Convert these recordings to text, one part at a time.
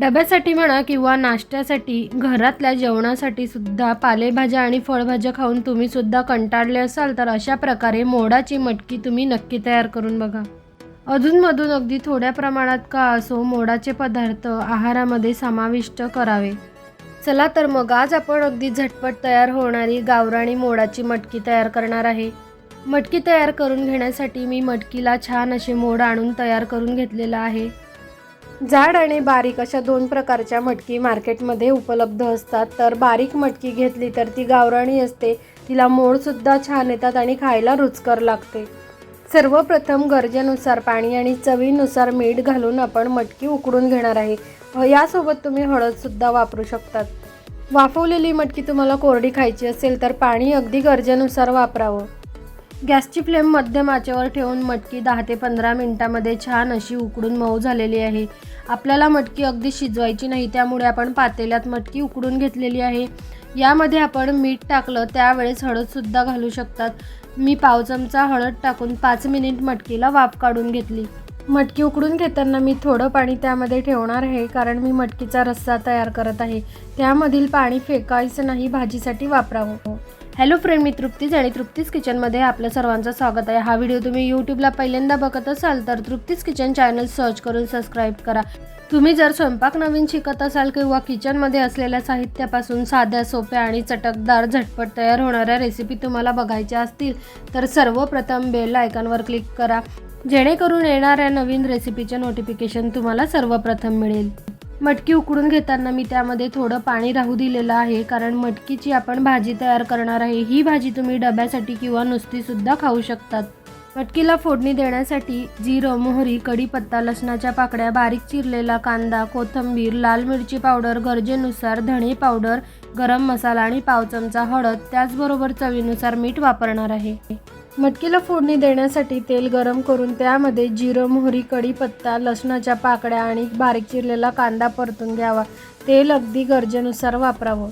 डब्यासाठी म्हणा किंवा नाश्त्यासाठी घरातल्या जेवणासाठी सुद्धा पालेभाज्या आणि फळभाज्या खाऊन तुम्ही सुद्धा कंटाळले असाल तर अशा प्रकारे मोडाची मटकी तुम्ही नक्की तयार करून बघा. अधूनमधून अगदी थोड्या प्रमाणात का असो मोडाचे पदार्थ आहारामध्ये समाविष्ट करावे. चला तर मग आज आपण अगदी झटपट तयार होणारी गावराणी मोडाची मटकी तयार करणार आहे. मटकी तयार करून घेण्यासाठी मी मटकीला छान असे मोड आणून तयार करून घेतलेला आहे. जाड आणि बारीक अशा दोन प्रकारच्या मटकी मार्केटमध्ये उपलब्ध असतात. तर बारीक मटकी घेतली तर ती गावराणी असते तिला मोडसुद्धा छान येतात आणि खायला रुचकर लागते. सर्वप्रथम गरजेनुसार पाणी आणि चवीनुसार मीठ घालून आपण मटकी उकडून घेणार आहे. यासोबत तुम्ही हळदसुद्धा वापरू शकतात. वाफवलेली मटकी तुम्हाला कोरडी खायची असेल तर पाणी अगदी गरजेनुसार वापरावं. गॅसची फ्लेम मध्यम आचेवर ठेवून मटकी दहा ते पंधरा मिनिटामध्ये छान अशी उकडून मऊ झालेली आहे. आपल्याला मटकी अगदी शिजवायची नाही त्यामुळे आपण पातेल्यात मटकी उकडून घेतलेली आहे. यामध्ये आपण मीठ टाकलं त्यावेळेस हळदसुद्धा घालू शकतात. मी पाव चमचा हळद टाकून पाच मिनिट मटकीला वाफ काढून घेतली. मटकी उकडून घेताना मी थोडं पाणी त्यामध्ये ठेवणार आहे कारण मी मटकीचा रस्सा तयार करत आहे. त्यामधील पाणी फेकायचं नाही भाजीसाठी वापरावं. हॅलो फ्रेंड मी तृप्तीज आणि तृप्तीज किचनमध्ये आपलं सर्वांचं स्वागत आहे. हा व्हिडिओ तुम्ही यूट्यूबला पहिल्यांदा बघत असाल तर तृप्तीज किचन चॅनल सर्च करून सबस्क्राईब करा. तुम्ही जर स्वयंपाक नवीन शिकत असाल किंवा किचनमध्ये असलेल्या साहित्यापासून साध्या सोप्या आणि चटकदार झटपट तयार होणाऱ्या रेसिपी तुम्हाला बघायच्या असतील तर सर्वप्रथम बेल आयकॉनवर क्लिक करा. जेणेकरून येणाऱ्या नवीन रेसिपीचे नोटिफिकेशन तुम्हाला सर्वप्रथम मिळेल. मटकी उकडून घेताना मी त्यामध्ये थोडं पाणी राहू दिलेलं आहे. कारण मटकीची आपण भाजी तयार करणार आहे. ही भाजी तुम्ही डब्यासाठी किंवा नुसतीसुद्धा खाऊ शकतात. मटकीला फोडणी देण्यासाठी जिरं मोहरी कढीपत्ता लसणाच्या पाकड्या बारीक चिरलेला कांदा कोथिंबीर लाल मिरची पावडर गरजेनुसार धणे पावडर गरम मसाला आणि पाव चमचा हळद त्याचबरोबर चवीनुसार मीठ वापरणार आहे. मटकीला फोडणी देण्यासाठी तेल गरम करून त्यामध्ये जिरं मोहरी कढीपत्ता लसणाच्या पाकड्या आणि बारीक चिरलेला कांदा परतून घ्यावा. तेल अगदी गरजेनुसार वापरावं.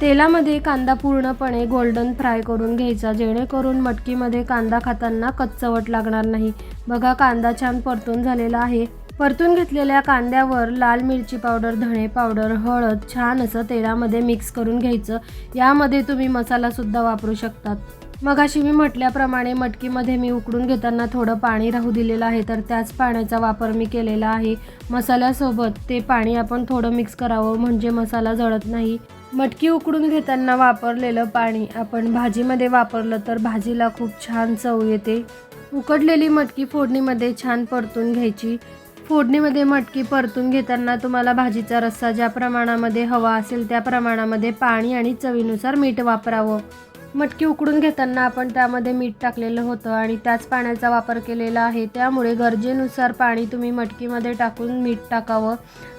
तेलामध्ये कांदा पूर्णपणे गोल्डन फ्राय करून घ्यायचा जेणेकरून मटकीमध्ये कांदा खाताना कच्चवट लागणार नाही. बघा कांदा छान परतून झालेला आहे. परतून घेतलेल्या कांद्यावर लाल मिरची पावडर धणे पावडर हळद छान असं तेलामध्ये मिक्स करून घ्यायचं. यामध्ये तुम्ही मसालासुद्धा वापरू शकतात. मग अशी मी म्हटल्याप्रमाणे मटकीमध्ये मी उकडून घेताना थोडं पाणी राहू दिलेलं आहे तर त्याच पाण्याचा वापर मी केलेला आहे. मसाल्यासोबत ते पाणी आपण थोडं मिक्स करावं म्हणजे मसाला जळत नाही. मटकी उकडून घेताना वापरलेलं पाणी आपण भाजीमध्ये वापरलं तर भाजीला खूप छान चव येते. उकडलेली मटकी फोडणीमध्ये छान परतून घ्यायची. फोडणीमध्ये मटकी परतून घेताना तुम्हाला भाजीचा रस्सा ज्या प्रमाणामध्ये हवा असेल त्या प्रमाणामध्ये पाणी आणि चवीनुसार मीठ वापरावं. मटकी उकडून घेताना आपण त्यामध्ये मीठ टाकलेलं होतं आणि त्याच पाण्याचा वापर केलेला आहे. त्यामुळे गरजेनुसार पाणी तुम्ही मटकीमध्ये टाकून मीठ टाकावं.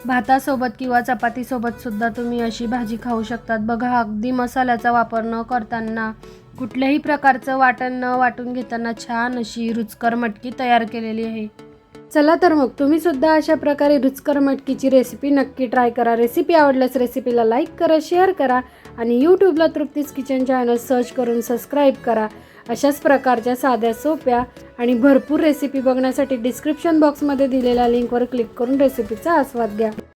भातासोबत किंवा चपातीसोबतसुद्धा तुम्ही अशी भाजी खाऊ शकतात. बघा अगदी मसाल्याचा वापर न करताना कुठल्याही प्रकारचं वाटण न वाटून घेताना छान अशी रुचकर मटकी तयार केलेली आहे. चला तर मग तुम्ही सुद्धा अशा प्रकारे रुचकर मटकीची रेसिपी नक्की ट्राय करा. रेसिपी आवडल्यास रेसिपीला लाईक करा शेअर करा आणि यूट्यूबला तृप्तीस किचन चॅनल सर्च करून सबस्क्राईब करा. अशाच प्रकारच्या साध्या सोप्या आणि भरपूर रेसिपी बघण्यासाठी डिस्क्रिप्शन बॉक्समध्ये दिलेल्या लिंकवर क्लिक करून रेसिपीचा आस्वाद घ्या.